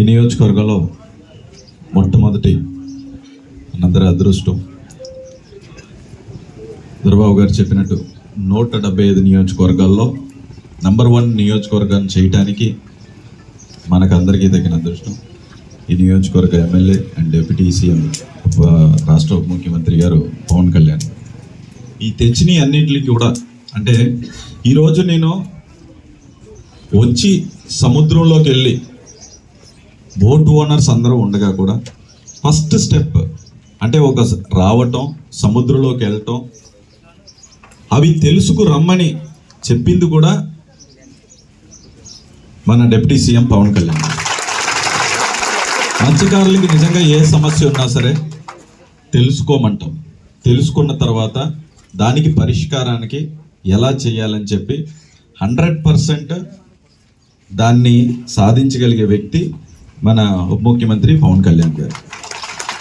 ఈ నియోజకవర్గంలో మొట్టమొదటి మనందరి అదృష్టం. దుర్బాబు గారు చెప్పినట్టు నూట డెబ్బై ఐదు నియోజకవర్గాల్లో నంబర్ వన్ నియోజకవర్గాన్ని చేయటానికి మనకందరికీ తగిన అదృష్టం. ఈ నియోజకవర్గ ఎమ్మెల్యే అండ్ డిప్యూటీ సీఎం రాష్ట్ర ఉప ముఖ్యమంత్రి గారు పవన్ కళ్యాణ్. ఈ తెచ్చినవి అన్నింటికి కూడా అంటే ఈరోజు నేను వచ్చి సముద్రంలోకి వెళ్ళి బోట్ ఓనర్స్ అందరూ ఉండగా కూడా ఫస్ట్ స్టెప్ అంటే ఒక రావటం సముద్రంలోకి వెళ్ళటం అవి తెలుసుకు రమ్మని చెప్పింది కూడా మన డిప్యూటీ సీఎం పవన్ కళ్యాణ్. మత్స్యకారులకి నిజంగా ఏ సమస్య ఉన్నా సరే తెలుసుకోమంటాం. తెలుసుకున్న తర్వాత దానికి పరిష్కారానికి ఎలా చేయాలని చెప్పి హండ్రెడ్ పర్సెంట్ దాన్ని సాధించగలిగే వ్యక్తి మన ఉప ముఖ్యమంత్రి పవన్ కళ్యాణ్ గారు.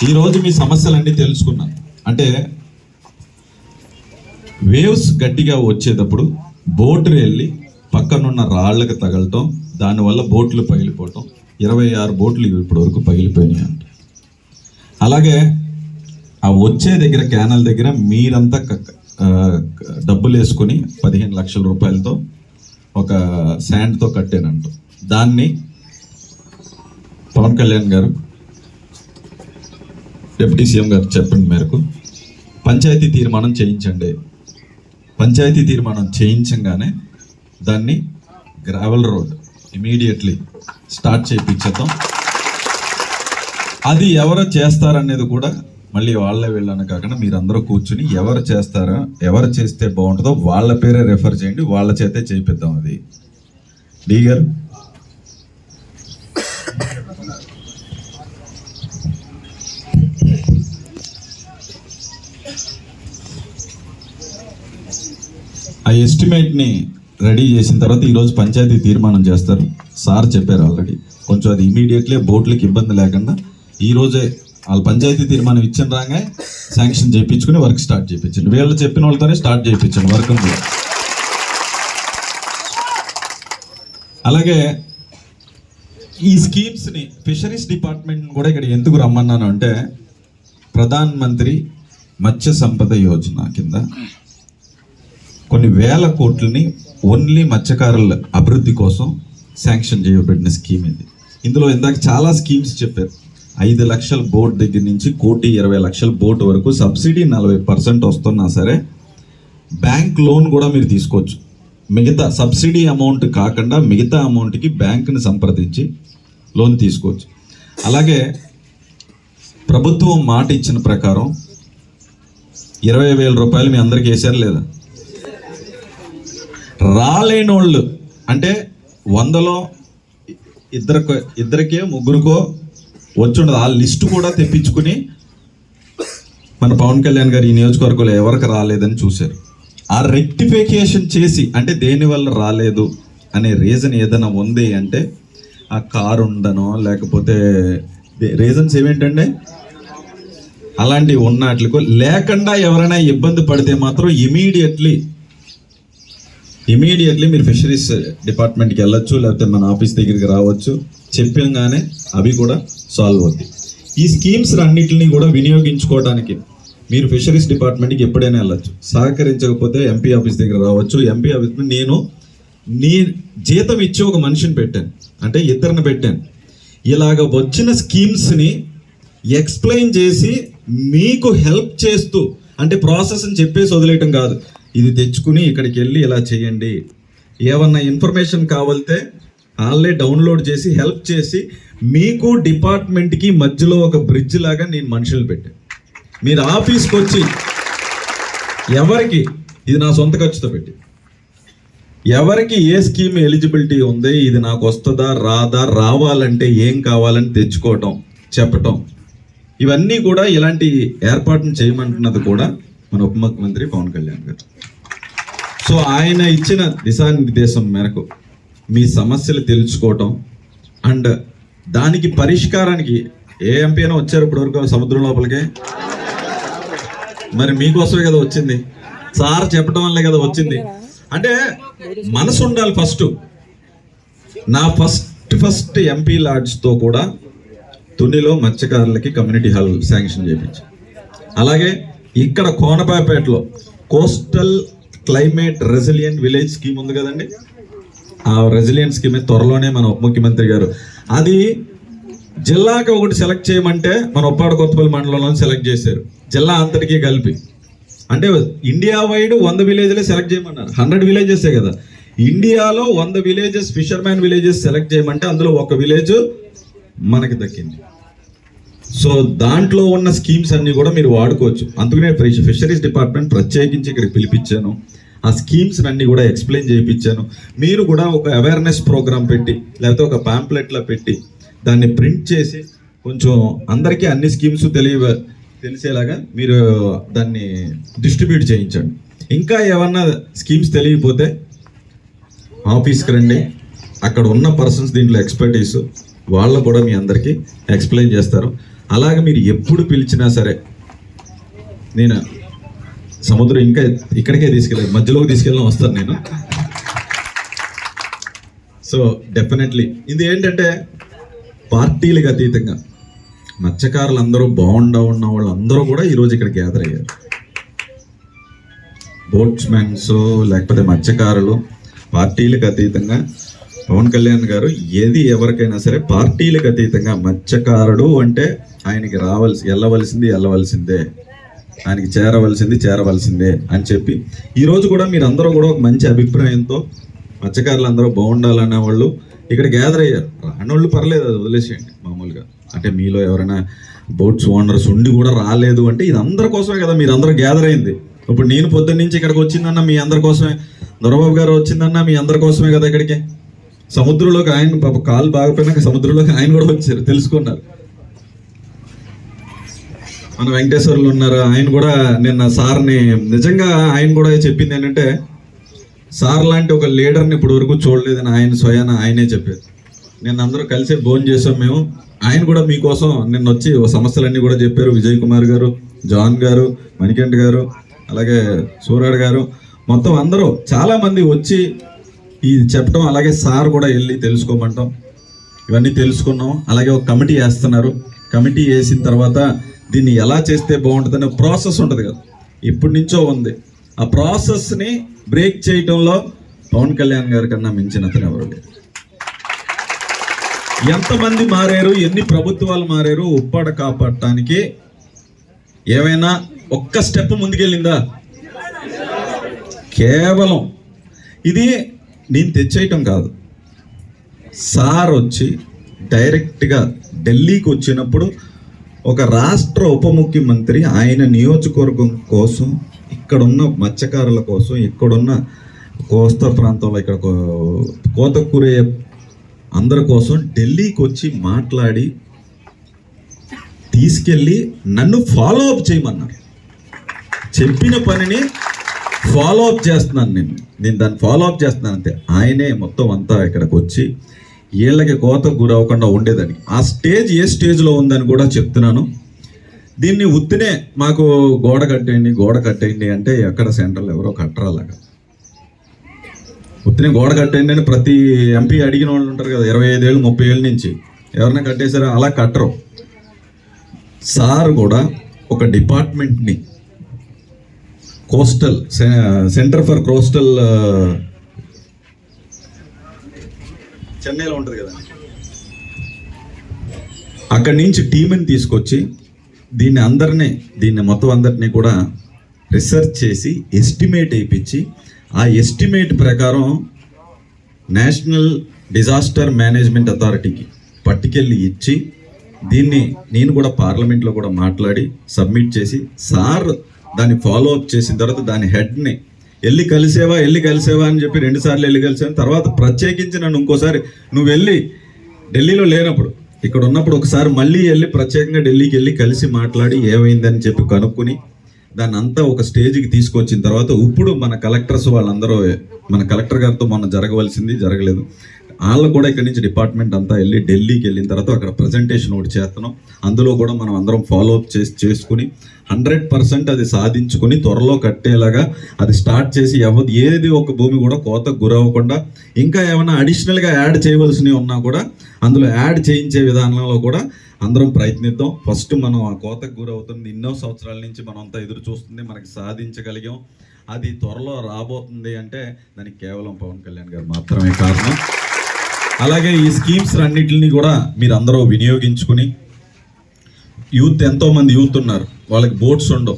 ఈరోజు మీ సమస్యలన్నీ తెలుసుకున్నాను అంటే వేవ్స్ గట్టిగా వచ్చేటప్పుడు బోటు వెళ్ళి పక్కనున్న రాళ్ళకు తగలటం దానివల్ల బోట్లు పగిలిపోవటం ఇరవై ఆరు బోట్లు ఇప్పటి వరకు పగిలిపోయినాయి అంట. అలాగే ఆ వచ్చే దగ్గర క్యానల్ దగ్గర మీరంతా డబ్బులు వేసుకుని పదిహేను లక్షల రూపాయలతో ఒక శాండ్తో కట్టానంట దాన్ని పవన్ కళ్యాణ్ గారు డిప్యూటీ సీఎం గారు చెప్పిన మేరకు పంచాయతీ తీర్మానం చేయించండి. పంచాయతీ తీర్మానం చేయించగానే దాన్ని గ్రావెల్ రోడ్ ఇమీడియట్లీ స్టార్ట్ చేయించేద్దాం. అది ఎవరు చేస్తారనేది కూడా మళ్ళీ వాళ్ళే వెళ్ళాను కాకుండా మీరందరూ కూర్చుని ఎవరు చేస్తారా ఎవరు చేస్తే బాగుంటుందో వాళ్ళ పేరే రెఫర్ చేయండి వాళ్ళ చేతే చేయిద్దాం అది. డీ గారు? ఆ ఎస్టిమేట్ని రెడీ చేసిన తర్వాత ఈరోజు పంచాయతీ తీర్మానం చేస్తారు. సార్ చెప్పారు ఆల్రెడీ. కొంచెం అది ఇమీడియట్లీ బోట్లకి ఇబ్బంది లేకుండా ఈరోజే వాళ్ళు వాళ్ళ పంచాయతీ తీర్మానం ఇచ్చిన రాగా శాంక్షన్ చేయించుకుని వర్క్ స్టార్ట్ చేయించండి. వీళ్ళు చెప్పిన వాళ్ళతోనే స్టార్ట్ చేయించండి వర్క్ అలాగే ఈ స్కీమ్స్ని ఫిషరీస్ డిపార్ట్మెంట్ని కూడా ఇక్కడ ఎందుకు రమ్మన్నాను అంటే ప్రధాన్ మంత్రి మత్స్య సంపద యోజన కింద కొన్ని వేల కోట్లని ఓన్లీ మత్స్యకారుల అభివృద్ధి కోసం శాంక్షన్ చేయబడిన స్కీమ్ ఇది. ఇందులో ఇందాక చాలా స్కీమ్స్ చెప్పారు. ఐదు లక్షల బోట్ దగ్గర నుంచి కోటి ఇరవై లక్షల బోట్ వరకు సబ్సిడీ నలభై పర్సెంట్ వస్తున్నా సరే బ్యాంక్ లోన్ కూడా మీరు తీసుకోవచ్చు. మిగతా సబ్సిడీ అమౌంట్ కాకుండా మిగతా అమౌంట్కి బ్యాంకుని సంప్రదించి లోన్ తీసుకోవచ్చు. అలాగే ప్రభుత్వం మాట ఇచ్చిన ప్రకారం ఇరవై వేల రూపాయలు మీ అందరికి వేశారు లేదా? రాలేనోళ్ళు. అంటే వందలో ఇద్దరికి ఇద్దరికే ముగ్గురికో వచ్చుండదు. ఆ లిస్టు కూడా తెప్పించుకుని మన పవన్ కళ్యాణ్ గారు ఈ నియోజకవర్గంలో ఎవరికి రాలేదని చూశారు. ఆ రెక్టిఫికేషన్ చేసి అంటే దేని వల్ల రాలేదు అనే రీజన్ ఏదైనా ఉంది అంటే ఆ కారు ఉండనో లేకపోతే రీజన్స్ ఏమేంటండి? అలాంటివి ఉన్నట్లకు లేకుండా ఎవరైనా ఇబ్బంది పడితే మాత్రం ఇమీడియట్లీ ఇమీడియట్లీ మీరు ఫిషరీస్ డిపార్ట్మెంట్కి వెళ్ళొచ్చు లేకపోతే మన ఆఫీస్ దగ్గరికి రావచ్చు. చెప్పగానే అవి కూడా సాల్వ్ అవుతాయి. ఈ స్కీమ్స్ అన్నిటిని కూడా వినియోగించుకోవడానికి మీరు ఫిషరీస్ డిపార్ట్మెంట్కి ఎప్పుడైనా వెళ్ళచ్చు. సహకరించకపోతే ఎంపీ ఆఫీస్ దగ్గర రావచ్చు. ఎంపీ ఆఫీస్ నేను నీ జీతం ఇచ్చి ఒక మనిషిని పెట్టాను. అంటే ఇద్దరిని పెట్టాను. ఇలాగ వచ్చిన స్కీమ్స్ని ఎక్స్ప్లెయిన్ చేసి మీకు హెల్ప్ చేస్తూ అంటే ప్రాసెస్ని చెప్పేసి వదిలేయటం కాదు. ఇది తెచ్చుకుని ఇక్కడికి వెళ్ళి ఇలా చేయండి. ఏమన్నా ఇన్ఫర్మేషన్ కావాలితే వాళ్ళే డౌన్లోడ్ చేసి హెల్ప్ చేసి మీకు డిపార్ట్మెంట్కి మధ్యలో ఒక బ్రిడ్జ్ లాగా నేను మనుషులు పెట్టాను మీరు ఆఫీస్కి వచ్చి ఎవరికి ఇది నా సొంత ఖర్చుతో పెట్టి. ఎవరికి ఏ స్కీమ్ ఎలిజిబిలిటీ ఉంది ఇది నాకు వస్తుందా రాదా రావాలంటే ఏం కావాలని తెచ్చుకోవటం చెప్పటం ఇవన్నీ కూడా ఇలాంటి ఏర్పాటును చేయమంటున్నది కూడా మన ఉప ముఖ్యమంత్రి పవన్ కళ్యాణ్ గారు. సో ఆయన ఇచ్చిన దిశానిర్దేశం మేరకు మీ సమస్యలు తెలుసుకోవటం అండ్ దానికి పరిష్కారానికి ఏ ఎంపీ అయినా వచ్చారు ఇప్పటివరకు సముద్రం లోపలికే? మరి మీకోసమే కదా వచ్చింది. సార్ చెప్పడం వల్లే కదా వచ్చింది. అంటే మనసు ఉండాలి ఫస్ట్. నా ఫస్ట్ ఫస్ట్ ఎంపీ లాడ్జ్తో కూడా తునిలో మత్స్యకారులకి కమ్యూనిటీ హాల్ శాంక్షన్ చేయించి. అలాగే ఇక్కడ కోనపాపేటలో coastal climate resilient village scheme ఉంది కదండి? ఆ రెసిలియంట్ స్కీమ్ త్వరలోనే మన ఉప ముఖ్యమంత్రి గారు. అది జిల్లాకి ఒకటి సెలెక్ట్ చేయమంటే మన ఉప్పాడ కొత్తపల్లి మండలంలో సెలెక్ట్ చేశారు. జిల్లా అంతటికీ కలిపి. అంటే ఇండియా వైడ్ వంద విలేజ్లే సెలెక్ట్ చేయమన్నారు. హండ్రెడ్ విలేజెసే కదా. ఇండియాలో వంద విలేజెస్ ఫిషర్మ్యాన్ విలేజెస్ సెలెక్ట్ చేయమంటే అందులో ఒక విలేజ్ మనకి దక్కింది. సో దాంట్లో ఉన్న స్కీమ్స్ అన్ని కూడా మీరు వాడుకోవచ్చు. అందుకనే ఫిషరీస్ డిపార్ట్మెంట్ ప్రత్యేకించి ఇక్కడికి పిలిపించాను. ఆ స్కీమ్స్ అన్ని కూడా ఎక్స్ప్లెయిన్ చేయించాను. మీరు కూడా ఒక అవేర్నెస్ ప్రోగ్రామ్ పెట్టి లేకపోతే ఒక పాంప్లెట్లో పెట్టి దాన్ని ప్రింట్ చేసి కొంచెం అందరికీ అన్ని స్కీమ్స్ తెలియ తెలిసేలాగా మీరు దాన్ని డిస్ట్రిబ్యూట్ చేయించండి. ఇంకా ఏమన్నా స్కీమ్స్ తెలియకపోతే ఆఫీస్కి రండి. అక్కడ ఉన్న పర్సన్స్ దీంట్లో ఎక్స్పర్టీస్. వాళ్ళు కూడా మీ అందరికీ ఎక్స్ప్లెయిన్ చేస్తారు. అలాగే మీరు ఎప్పుడు పిలిచినా సరే నేను సముద్రం ఇంకా ఇక్కడికే తీసుకెళ్ళాను మధ్యలోకి తీసుకెళ్ళిన వస్తాను నేను. సో డెఫినెట్లీ ఇది ఏంటంటే పార్టీలకు అతీతంగా మత్స్యకారులు అందరూ బాగుండా ఉన్న వాళ్ళందరూ కూడా ఈరోజు ఇక్కడ గ్యాదర్ అయ్యారు. బోట్స్మెన్స్ లేకపోతే మత్స్యకారులు పార్టీలకు అతీతంగా పవన్ కళ్యాణ్ గారు ఏది ఎవరికైనా సరే పార్టీలకు అతీతంగా మత్స్యకారుడు అంటే ఆయనకి రావాల్సి వెళ్ళవలసింది వెళ్ళవలసిందే. ఆయనకి చేరవలసింది చేరవలసిందే అని చెప్పి. ఈ రోజు కూడా మీరు అందరూ కూడా ఒక మంచి అభిప్రాయంతో మత్స్యకారులు అందరూ బాగుండాలనే వాళ్ళు ఇక్కడ గ్యాదర్ అయ్యారు. రానోళ్ళు పర్లేదు అది వదిలేసేయండి మామూలుగా. అంటే మీలో ఎవరైనా బోట్స్ ఓనర్స్ ఉండి కూడా రాలేదు అంటే ఇది అందరి కోసమే కదా మీరు అందరూ గ్యాదర్ అయింది. ఇప్పుడు నేను పొద్దున్న నుంచి ఇక్కడికి వచ్చిందన్న మీ అందరి కోసమే. దొరబాబు గారు వచ్చిందన్న మీ అందరి కోసమే కదా ఇక్కడికి. సముద్రంలోకి ఆయన పాప కాలు బాగపోయినాక సముద్రంలోకి ఆయన కూడా వచ్చారు తెలుసుకున్నారు. మన వెంకటేశ్వర్లు ఉన్నారు? ఆయన కూడా నిన్న సార్ని నిజంగా ఆయన కూడా చెప్పింది ఏంటంటే సార్ లాంటి ఒక లీడర్ని ఇప్పటి వరకు చూడలేదని ఆయన స్వయాన ఆయనే చెప్పారు. నిన్న అందరూ కలిసి భోజనం చేసాం మేము. ఆయన కూడా మీకోసం నిన్న వచ్చి సమస్యలన్నీ కూడా చెప్పారు. విజయ్ కుమార్ గారు జాన్ గారు మణికంఠ గారు అలాగే సూర్యాడు గారు. మొత్తం అందరూ చాలామంది వచ్చి ఇది చెప్పడం అలాగే సార్ కూడా వెళ్ళి తెలుసుకోమంటాం. ఇవన్నీ తెలుసుకున్నాం. అలాగే ఒక కమిటీ వేస్తున్నారు. కమిటీ వేసిన తర్వాత దీన్ని ఎలా చేస్తే బాగుంటుందనే ప్రాసెస్ ఉంటుంది కదా. ఇప్పటి నుంచో ఉంది. ఆ ప్రాసెస్ని బ్రేక్ చేయటంలో పవన్ కళ్యాణ్ గారి కన్నా మించిన అతను ఎవరు ఎంతమంది మారారు? ఎన్ని ప్రభుత్వాలు మారారు? ఉప్పాడ కాపాడటానికి ఏమైనా ఒక్క స్టెప్ ముందుకెళ్ళిందా? కేవలం. ఇది నేను తెచ్చేయటం కాదు. సార్ వచ్చి డైరెక్ట్గా ఢిల్లీకి వచ్చినప్పుడు ఒక రాష్ట్ర ఉప ముఖ్యమంత్రి ఆయన నియోజకవర్గం కోసం ఇక్కడున్న మత్స్యకారుల కోసం ఇక్కడున్న కోస్తా ప్రాంతంలో ఇక్కడ కో- కోతకూరే అందరి కోసం ఢిల్లీకి వచ్చి మాట్లాడి తీసుకెళ్ళి నన్ను ఫాలో అప్ చేయమన్నారు. చెప్పిన పనిని ఫాలో అప్ చేస్తున్నాను నేను. నేను దాన్ని ఫాలో అప్ చేస్తున్నాను అంతే ఆయనే మొత్తం అంతా ఇక్కడికి వచ్చి వీళ్ళకి కోతకు గురవ్వకుండా ఉండేదానికి ఆ స్టేజ్ ఏ స్టేజ్లో ఉందని కూడా చెప్తున్నాను. దీన్ని ఉత్తినే మాకు గోడ కట్టేయండి గోడ కట్టేయండి అంటే ఎక్కడ సెంటర్లో ఎవరో కట్టరాలాగా. ఉత్తినే గోడ కట్టేయండి అని ప్రతి ఎంపీ అడిగిన వాళ్ళు ఉంటారు కదా ఇరవై ఐదేళ్ళు ముప్పై ఏళ్ళ నుంచి. ఎవరైనా కట్టేశారో అలా కట్టరు. సార్ కూడా ఒక డిపార్ట్మెంట్ని కోస్టల్ సెంటర్ ఫర్ కోస్టల్ చెన్నైలో ఉంటుంది కదా. అక్కడి నుంచి టీంని తీసుకొచ్చి దీన్ని అందరినీ దీన్ని మొత్తం అందరినీ కూడా రీసెర్చ్ చేసి ఎస్టిమేట్ వేయించి ఆ ఎస్టిమేట్ ప్రకారం నేషనల్ డిజాస్టర్ మేనేజ్మెంట్ అథారిటీకి పట్టుకెళ్ళి ఇచ్చి దీన్ని నేను కూడా పార్లమెంట్లో కూడా మాట్లాడి సబ్మిట్ చేసి సార్ దాన్ని ఫాలో అప్ చేసిన తర్వాత దాని హెడ్ని వెళ్ళి కలిసేవా వెళ్ళి కలిసేవా అని చెప్పి రెండు సార్లు వెళ్ళి కలిసాను. తర్వాత ప్రత్యేకించి నన్ను ఇంకోసారి నువ్వు వెళ్ళి ఢిల్లీలో లేనప్పుడు ఇక్కడ ఉన్నప్పుడు ఒకసారి మళ్ళీ వెళ్ళి ప్రత్యేకంగా ఢిల్లీకి వెళ్ళి కలిసి మాట్లాడి ఏమైందని చెప్పి కనుక్కుని దాన్ని అంతా ఒక స్టేజ్కి తీసుకొచ్చిన తర్వాత ఇప్పుడు మన కలెక్టర్స్ వాళ్ళందరూ మన కలెక్టర్ గారితో మొన్న జరగవలసింది జరగలేదు. వాళ్ళు కూడా ఇక్కడ నుంచి డిపార్ట్మెంట్ అంతా వెళ్ళి ఢిల్లీకి వెళ్ళిన తర్వాత అక్కడ ప్రజెంటేషన్ ఒకటి చేస్తున్నాం. అందులో కూడా మనం అందరం ఫాలో అప్ చేసి చేసుకుని హండ్రెడ్ పర్సెంట్ అది సాధించుకుని త్వరలో కట్టేలాగా అది స్టార్ట్ చేసి ఎవరి ఏది ఒక భూమి కూడా కోతకు గురవ్వకుండా ఇంకా ఏమైనా అడిషనల్గా యాడ్ చేయవలసినవి ఉన్నా కూడా అందులో యాడ్ చేయించే విధానంలో కూడా అందరం ప్రయత్నిద్దాం. ఫస్ట్ మనం ఆ కోతకు గురవుతుంది. ఎన్నో సంవత్సరాల నుంచి మనం అంతా ఎదురు చూస్తుంది. మనకి సాధించగలిగాం. అది త్వరలో రాబోతుంది అంటే దానికి కేవలం పవన్ కళ్యాణ్ గారు మాత్రమే కారణం. అలాగే ఈ స్కీమ్స్ అన్నిటిని కూడా మీరు అందరూ వినియోగించుకుని యూత్ ఎంతో మంది యూత్ ఉన్నారు. వాళ్ళకి బోట్స్ ఉండవు.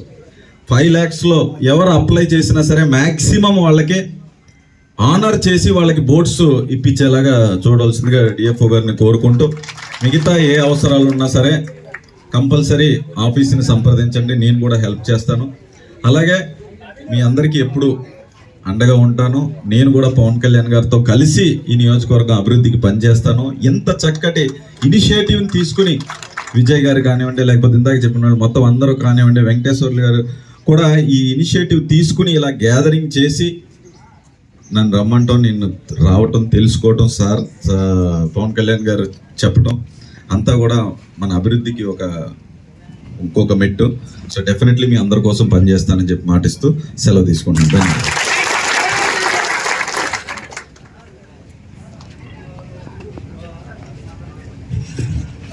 ఫైవ్ ల్యాక్స్లో ఎవరు అప్లై చేసినా సరే మ్యాక్సిమం వాళ్ళకి ఆనర్ చేసి వాళ్ళకి బోట్స్ ఇప్పించేలాగా చూడవలసిందిగా డిఎఫ్ఓ గారిని కోరుకుంటూ మిగతా ఏ అవసరాలు ఉన్నా సరే కంపల్సరీ ఆఫీస్ని సంప్రదించండి. నేను కూడా హెల్ప్ చేస్తాను. అలాగే మీ అందరికీ ఎప్పుడు అండగా ఉంటాను. నేను కూడా పవన్ కళ్యాణ్ గారితో కలిసి ఈ నియోజకవర్గం అభివృద్ధికి పనిచేస్తాను. ఎంత చక్కటి ఇనిషియేటివ్ని తీసుకుని విజయ్ గారు కానివ్వండి లేకపోతే ఇందాక చెప్పిన వాళ్ళు మొత్తం అందరూ కానివ్వండి వెంకటేశ్వర్లు గారు కూడా ఈ ఇనిషియేటివ్ తీసుకుని ఇలా గ్యాదరింగ్ చేసి నన్ను రమ్మంటాం నిన్ను రావటం తెలుసుకోవటం సార్ పవన్ కళ్యాణ్ గారు చెప్పటం అంతా కూడా మన అభివృద్ధికి ఒక ఇంకొక మెట్టు. సో డెఫినెట్లీ మీ అందరి కోసం పనిచేస్తానని చెప్పి మాటిస్తూ సెలవు తీసుకుంటున్నాను. ధన్యవాదాలు.